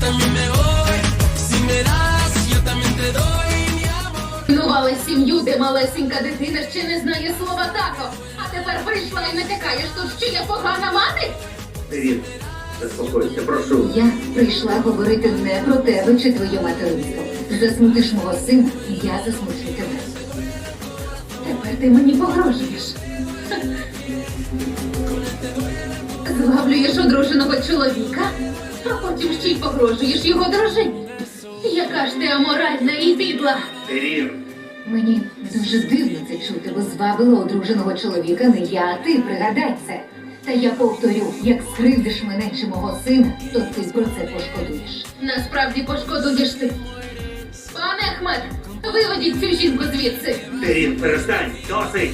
también me voy. Si me das, yo también te doy mi amor. Руйнували сім'ю, де малесенька дитина ще не знає слова тато. А тепер прийшла і натякаєш тут, що я погана мати? Привіт. Заспокойся, прошу. Я прийшла говорити не про тебе чи твоє материнство. Засмутиш мого сина, і я засмучу тебе. Тепер ти мені погрожуєш. Зваблюєш одруженого чоловіка, а потім ще й погрожуєш його дружині. Яка ж ти аморальна і підла. Терін. Мені дуже дивно це чути, бо звабила одруженого чоловіка не я, а ти пригадай це. Та я повторю, як скривдиш мене чи мого сина, то ти про це пошкодуєш. Насправді пошкодуєш ти. Пане Ахмед, виведіть цю жінку звідси. Терін, перестань. Досить.